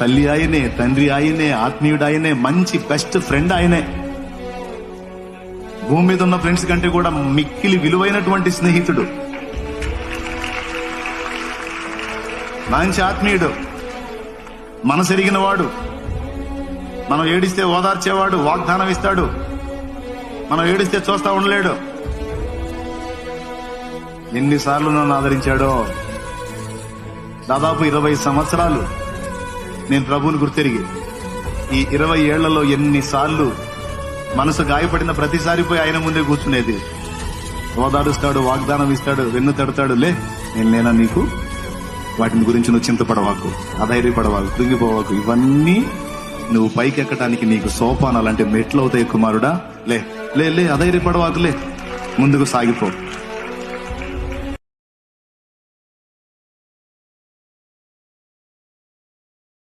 తల్లి ఆయనే తండ్రి ఆయనే ఆత్మీయుడు ఆయనే మంచి బెస్ట్ ఫ్రెండ్ ఆయనే. భూమి మీద ఉన్న ఫ్రెండ్స్ కంటే కూడా మిక్కిలి విలువైనటువంటి స్నేహితుడు. మంచి ఆత్మీయుడు. మనసెరిగిన వాడు మనం ఏడిస్తే ఓదార్చేవాడు వాగ్దానం ఇస్తాడు మనం ఏడిస్తే చూస్తా ఉండలేడు. ఎన్నిసార్లు నన్ను ఆదరించాడో? దాదాపు ఇరవై సంవత్సరాలు. నేను ప్రభువుని గుర్తెరిగి ఈ ఇరవై ఏళ్ళలో ఎన్నిసార్లు మనసు గాయపడిన ప్రతిసారి పోయి ఆయన ముందే కూర్చునేది. ఓదాడుస్తాడు వాగ్దానం ఇస్తాడు వెన్ను తడతాడు లే నేను లేనా నీకు? వాటిని గురించి నువ్వు చింతపడవాకు అధైర్యపడవాకు కృంగిపోవాకు ఇవన్నీ నువ్వు పైకి ఎక్కడానికి నీకు సోపానాలంటే మెట్లు అవుతాయి కుమారుడా. లే లే లే అధైర్యపడవాకు ముందుకు సాగిపో.